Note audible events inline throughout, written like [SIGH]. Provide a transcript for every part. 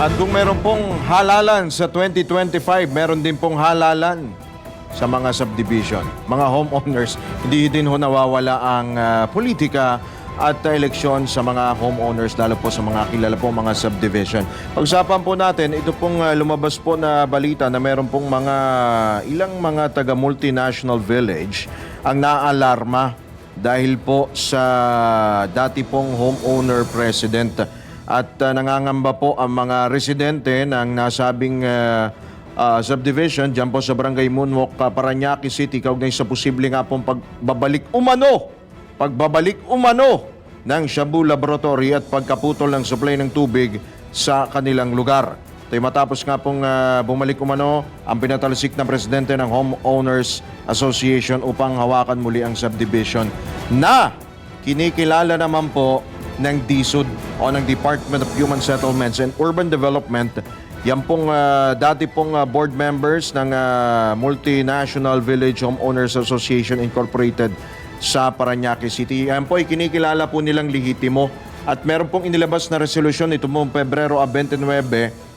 At kung meron pong halalan sa 2025, meron din pong halalan sa mga subdivision. Mga homeowners, [LAUGHS] hindi din ho nawawala ang ah, politika at ah, eleksyon sa mga homeowners, lalo po sa mga kilala po mga subdivision. Pag-usapan po natin, ito pong ah, lumabas po na balita na meron pong mga ilang mga taga multinational village ang naalarma dahil po sa dati pong homeowner president at uh, nangangamba po ang mga residente ng nasabing uh, uh, subdivision dyan po sa Barangay Moonwalk, uh, Paranaque City, kaugnay sa posible nga pong pagbabalik umano, pagbabalik umano ng Shabu Laboratory at pagkaputol ng supply ng tubig sa kanilang lugar. Ito ay matapos nga pong uh, bumalik umano ang pinatalsik na presidente ng Homeowners Association upang hawakan muli ang subdivision na kinikilala naman po ng DSUD o ng Department of Human Settlements and Urban Development. Yan pong ah, dati pong ah, board members ng ah, Multinational Village Homeowners Association Incorporated sa Paranaque City. Yan po ay kinikilala po nilang lehitimo at meron pong inilabas na resolusyon ito mong Pebrero 29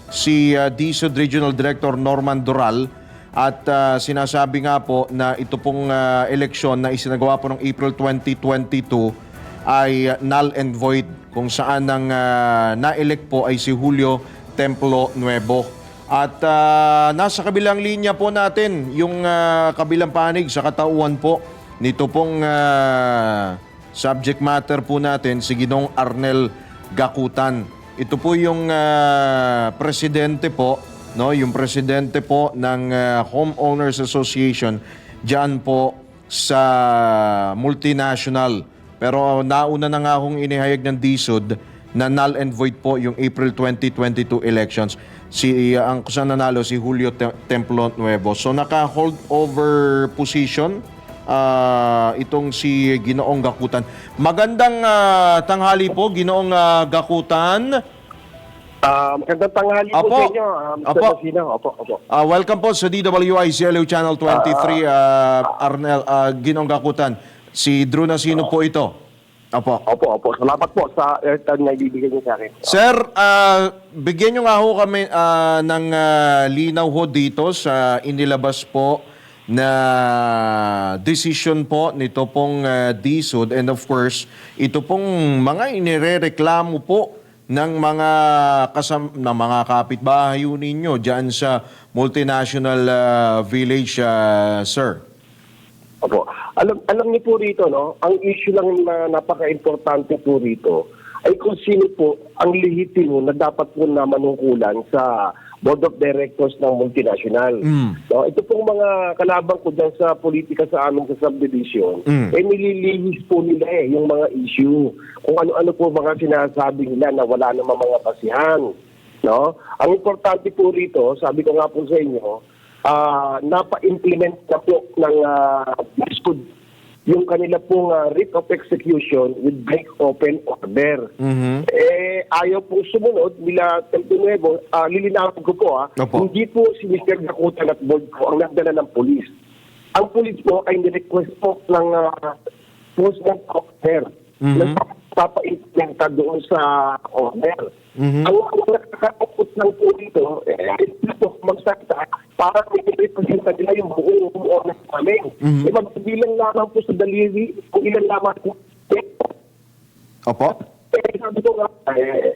si ah, DSUD Regional Director Norman Doral at ah, sinasabi nga po na ito pong ah, eleksyon na isinagawa po noong April 2022 ay null and void kung saan ang uh, na-elect po ay si Julio Templo Nuevo. At uh, nasa kabilang linya po natin yung uh, kabilang panig sa katauhan po nito pong uh, subject matter po natin si Ginong Arnel Gakutan. Ito po yung uh, presidente po, no, yung presidente po ng uh, Homeowners Association diyan po sa multinational pero nauna na nga akong inihayag ng DSUD na null and void po yung April 2022 elections. Si uh, ang kusang nanalo si Julio Te- Templo Nuevo. So naka-hold over position uh, itong si Ginoong Gakutan. Magandang uh, tanghali po Ginoong uh, Gakutan. Ah, magandang tanghali po Apo. sa inyo, uh, Mr. Apo. Basina. Opo, opo. Uh, welcome po sa DWI CLU Channel 23 uh, Arnel uh, Ginoong Gakutan. Si Drew Nasino po ito. Opo. Opo, opo. Salamat po sa airtime na ibibigay niyo sa akin. Sir, ah, bigyan nyo nga ho kami ah, ng ah, linaw ho dito sa inilabas po na decision po nito pong ah, DSUD and of course, ito pong mga inirereklamo po ng mga kasam ng mga kapitbahay ninyo diyan sa multinational ah, village, ah, sir. Opo. Alam alam niyo po rito, no? Ang issue lang na napaka-importante po rito ay kung sino po ang lehitimo na dapat po na manungkulan sa board of directors ng multinational. No, ito pong mga kalabang ko dyan sa politika sa amin sa subdivision, Mm. eh nililihis po nila eh, yung mga issue. Kung ano-ano po mga sinasabi nila na wala namang mga basihan. No? Ang importante po rito, sabi ko nga po sa inyo, ah napa-implement na po ng uh, yung kanila pong uh, writ of execution with break open order. Mhm. Eh, ayaw pong sumunod nila Tempo Nuevo. Ah, lilinawin ko po, ah, Opo. hindi po si Mr. Gakutan at board ko ang nagdala ng polis. Ang polis po ay nirequest po ng uh, postman order. Mhm. Nagpapa-implementa doon sa order. Mhm. Ang nakakapot lang po dito, eh, ito po magsakta para i-representa nila yung buong homeowners namin. Mhm. Eh, magbilang lamang po sa daliri kung ilan lamang po. Eh, Opo. eh, sabi ko nga, eh,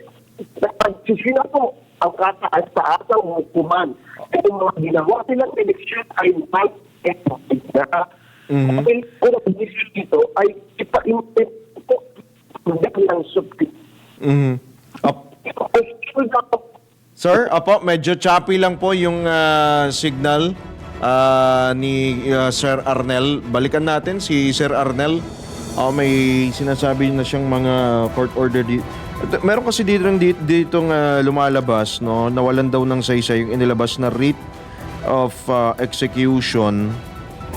napagsisina po ang kataas-taasang hukuman. At yung mga ginawa silang eleksyon ay not effective na. Mhm. Dahil kung ang dito ay ipa-implement po ng subject. Mhm. Op- Sir, apo, medyo choppy lang po yung ah, signal ah, ni ah, Sir Arnel. Balikan natin si Sir Arnel. Oh, may sinasabi na siyang mga court order di Meron kasi dito dito ditong ah, lumalabas no, nawalan daw ng saysay yung inilabas na writ of ah, execution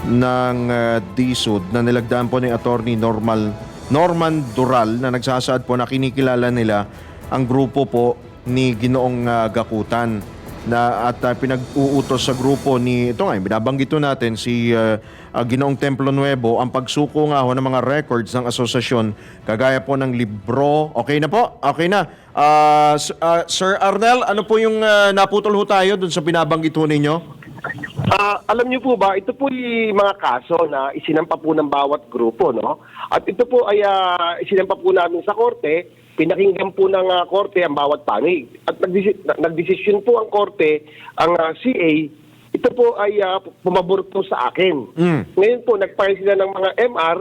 ng uh, DSUD na nilagdaan po ni Attorney Normal Norman Dural na nagsasaad po na kinikilala nila ang grupo po ni Ginoong ah, Gakutan. na at ah, pinag-uutos sa grupo ni ito nga, binabanggit natin si ah, ah, Ginoong Templo Nuevo ang pagsuko nga ho ng mga records ng asosasyon kagaya po ng libro. Okay na po? Okay na. S- ah, Sir Arnel, ano po yung ah, naputol ho tayo dun sa binabanggit ho ninyo? Ah, alam niyo po ba, ito po yung mga kaso na isinampa po ng bawat grupo, no? At ito po ay ah, isinampa po namin sa korte, pinakinggan po ng ah, korte ang bawat panig. At nagdesi- na- nagdesisyon po ang korte, ang ah, CA, ito po ay ah, pumabor po sa akin. Mm. Ngayon po, nagfile sila ng mga MR,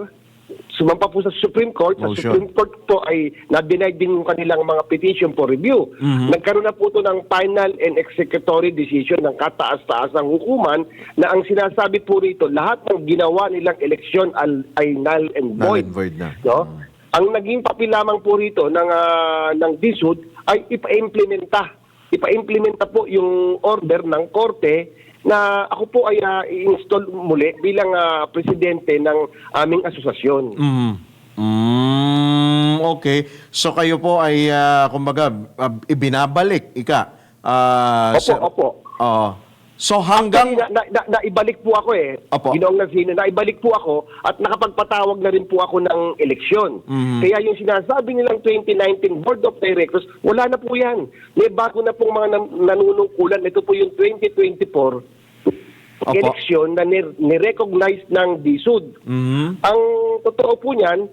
sumampa po sa Supreme Court. Sa Motion. Supreme Court po ay na-deny din yung kanilang mga petition for review. Nagkaroon na po ito ng final and executory decision ng kataas-taasang hukuman na ang sinasabi po rito, lahat ng ginawa nilang eleksyon al- ay null and Null void. and void na. No? Ang naging papel lamang po rito ng, ah, ng DSUD ay ipa-implementa. Ipa-implementa po yung order ng korte na ako po ay ah, i-install muli bilang ah, presidente ng aming asosasyon. Mm. Mm, okay. So kayo po ay ah, kumbaga ah, ibinabalik ika. Ah, Opo, sir- opo. Oo. So hanggang na, na, na, naibalik po ako eh. Opo. Ginoong Nasino, naibalik po ako at nakapagpatawag na rin po ako ng eleksyon. Mhm. Kaya yung sinasabi nilang 2019 Board of Directors, wala na po yan. May bago na pong mga nan- nanunungkulan. Ito po yung 2024 Opo. eleksyon na ni- ni-recognize ng DSUD. Mhm. Ang totoo po niyan,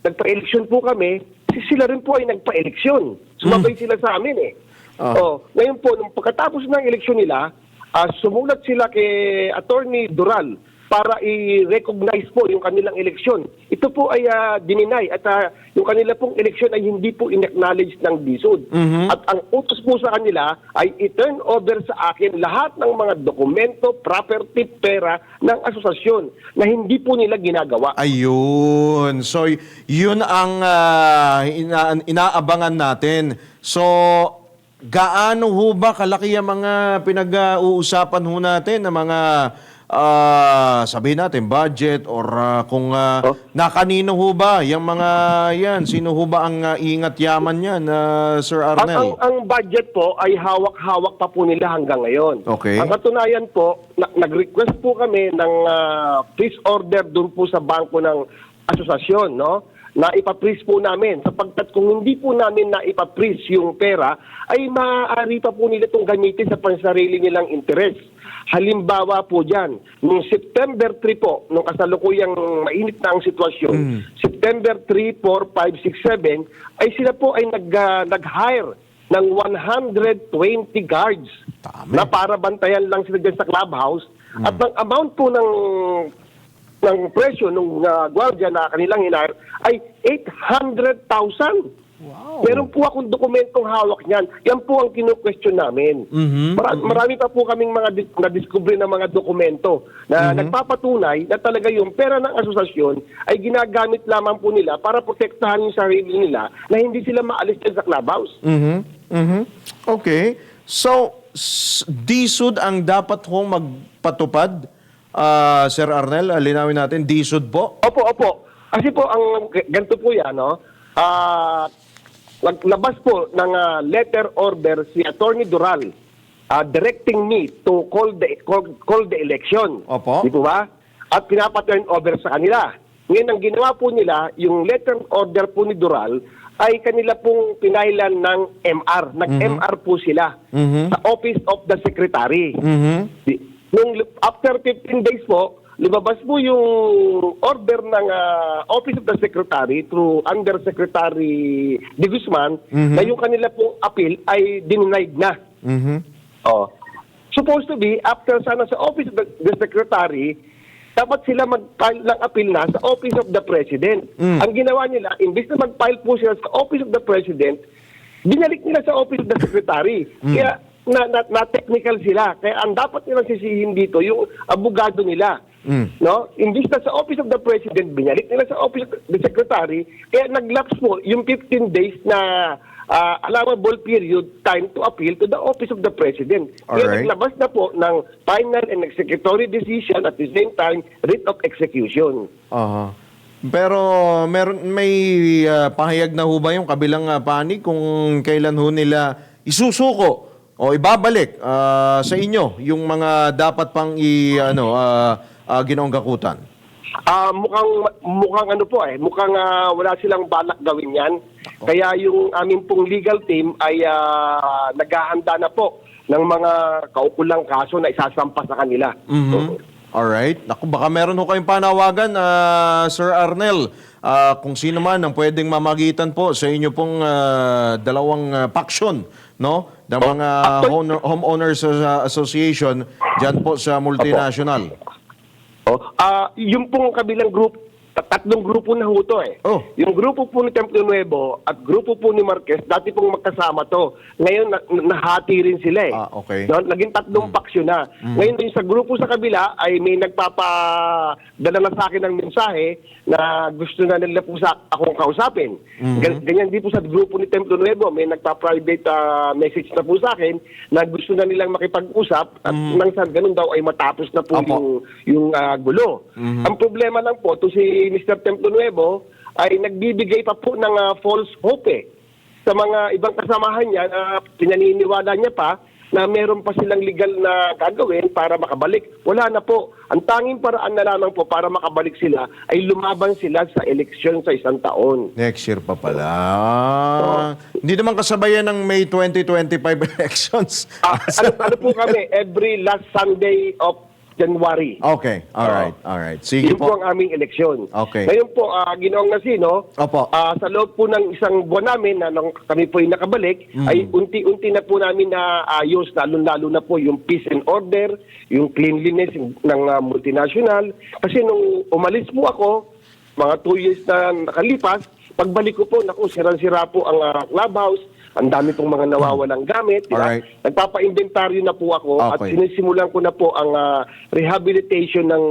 nagpa-eleksyon po kami, si- sila rin po ay nagpa-eleksyon. Sumabay sila sa amin eh. Ah. Oh, ngayon po, nung pagkatapos ng eleksyon nila, ah, sumulat sila kay Attorney Dural para i-recognize po yung kanilang eleksyon. Ito po ay ah, dininay at ah, yung kanila pong eleksyon ay hindi po in-acknowledge ng DSUD. At ang utos po sa kanila ay i-turn over sa akin lahat ng mga dokumento, property, pera ng asosasyon na hindi po nila ginagawa. Ayun. So yun ang ah, ina- inaabangan natin. So gaano ho ba kalaki ang mga pinag-uusapan ho natin ng mga ah, sabihin natin budget or ah, kung ah, Oh. na kanino ho ba yung mga yan sino ho ba ang ah, ingat yaman yan ah, Sir Ang, ang, Arnel? ang budget po ay hawak-hawak pa po nila hanggang ngayon. Okay. Ang katunayan po, na- nag-request po kami ng ah, freeze order dun po sa bangko ng asosasyon, no? Na ipa-freeze po namin. Sapagkat kung hindi po namin na ipa-freeze yung pera, ay maaari pa po nila itong gamitin sa pansarili nilang interes. Halimbawa po dyan, noong September 3 po, nung kasalukuyang mainit na ang sitwasyon, September 3, 4, 5, 6, 7, ay sila po ay nag, ah, nag-hire ng 120 guards Dami. na para bantayan lang sila dyan sa clubhouse. At ang amount po ng ng presyo ng uh, gwardiya na kanilang hinar ay 800,000. Wow. Meron po akong dokumentong hawak niyan. Yan po ang kinu-question namin. Mhm, Mara- Marami pa po kaming mga dis- na-discover na mga dokumento na nagpapatunay na talaga yung pera ng asosasyon ay ginagamit lamang po nila para protektahan yung sarili nila na hindi sila maalis sa clubhouse. Mhm. Mhm. Okay. So, DSUD ang dapat hong magpatupad. Ah, Sir Arnel, ah, linawin natin, DSUD po. Opo, opo. Kasi po, ang g- ganito po yan, no? Ah, naglabas po ng ah, letter order si Attorney Dural ah, directing me to call the call, call the election. Opo. Di po ba? At pinapa-turn over sa kanila. Ngayon, ang ginawa po nila, yung letter order po ni Dural, ay kanila pong pinailan ng MR. Nag-MR po sila sa Office of the Secretary. Mhm. Di- Nung after 15 days po, lumabas po yung order ng ah, Office of the Secretary through Undersecretary De Guzman na yung kanila pong appeal ay denied na. Mhm. Oh. Supposed to be, after sana sa Office of the, the Secretary, dapat sila mag-file ng appeal na sa Office of the President. Ang ginawa nila, imbis na mag-file po sila sa Office of the President, binalik nila sa Office of the Secretary. Kaya na, na, na technical sila. Kaya ang dapat nilang sisihin dito, yung abogado nila. No? Imbis na sa Office of the President, binalik nila sa Office of the Secretary, kaya nag-lapse po yung 15 days na ah, allowable period time to appeal to the Office of the President. Kaya Alright. naglabas na po ng final and executory decision at the same time writ of execution. Aha. Pero meron may ah, pahayag na ho ba yung kabilang ah, panig kung kailan ho nila isusuko o ibabalik ah, sa inyo yung mga dapat pang i ano ah, ah, ginoong gakutan? Ah, mukhang mukhang ano po eh, mukhang ah, wala silang balak gawin 'yan. Kaya yung aming pong legal team ay ah, naghahanda na po ng mga kaukulang kaso na isasampa sa kanila. Mhm. Alright. Naku, baka meron ho kayong panawagan, ah, Sir Arnel, ah, kung sino man ang pwedeng mamagitan po sa inyo pong ah, dalawang ah, paksyon, no? Ng mga home- homeowners association dyan po sa multinational. Oh, ah, yung pong kabilang group, tatlong grupo na ho to eh. Oh. Yung grupo po ni Templo Nuevo at grupo po ni Marquez, dati pong magkasama to. Ngayon, na, nahati rin sila eh. Ah, okay. No, naging tatlong paksyon na. Ngayon, yung sa grupo sa kabila ay may nagpapadala na sa akin ng mensahe na gusto na nila po sa akong kausapin. Gan- Ganyan din po sa grupo ni Templo Nuevo, may nagpa-private ah, message na po sa akin na gusto na nilang makipag-usap at nang sa ganun daw ay matapos na po Apo. yung yung ah, gulo. Ang problema lang po to si Mr. Templo Nuevo ay nagbibigay pa po ng ah, false hope eh sa mga ibang kasamahan niya na pinaniniwala niya pa na meron pa silang legal na gagawin para makabalik. Wala na po. Ang tanging paraan na lamang po para makabalik sila ay lumaban sila sa eleksyon sa isang taon. Next year pa pala. Hindi naman kasabayan ng May 2025 [LAUGHS] elections. Ah, ano, ano po kami, every last Sunday of January. okay, alright, alright. Sige Yun po po. ang aming eleksyon. Okay. Ngayon po, uh, Ginoong Nasino, Opo. ah, sa loob po ng isang buwan namin na nang kami po ay nakabalik, Mm. ay unti-unti na po namin na ayos, lalo-lalo na po yung peace and order, yung cleanliness ng ah, multinational. Kasi nung umalis po ako, mga two years na nakalipas, pagbalik ko po, naku, sirang-sira po ang ah, clubhouse, ang dami pong mga nawawalang gamit. di ba? Alright. Nagpapa-inventaryo na po ako at Okay. sinisimulan ko na po ang ah, rehabilitation ng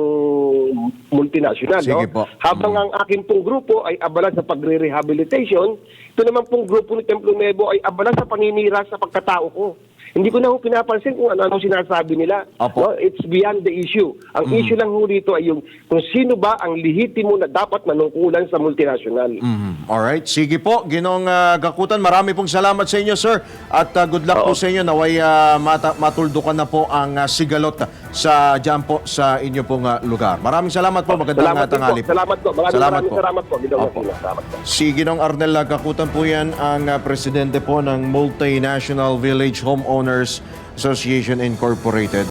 multinational. Sige no? po. Habang ang akin pong grupo ay abala sa pagre-rehabilitation, ito naman pong grupo ni Templo Nuevo ay abala sa paninira sa pagkatao ko. Hindi ko na ho pinapansin kung ano-ano sinasabi nila. Opo. No? It's beyond the issue. Ang issue lang ho dito ay yung kung sino ba ang lihitimo na dapat manungkulan sa multinational. Mhm. Alright, sige po. Ginong ah, Gakutan, marami pong salamat sa inyo, sir. At ah, good luck po sa inyo. Naway ah, mata- matuldukan na po ang ah, sigalot sa dyan po sa inyo pong ah, lugar. Maraming salamat po. Magandang Salamat ah, tanghali po. Salamat po. Maraming Salamat maraming po. salamat po. Ginoong Opo. Salamat po. Si Ginong Arnel Gakutan po yan, ang ah, presidente po ng Multinational Village Homeowners Association Incorporated.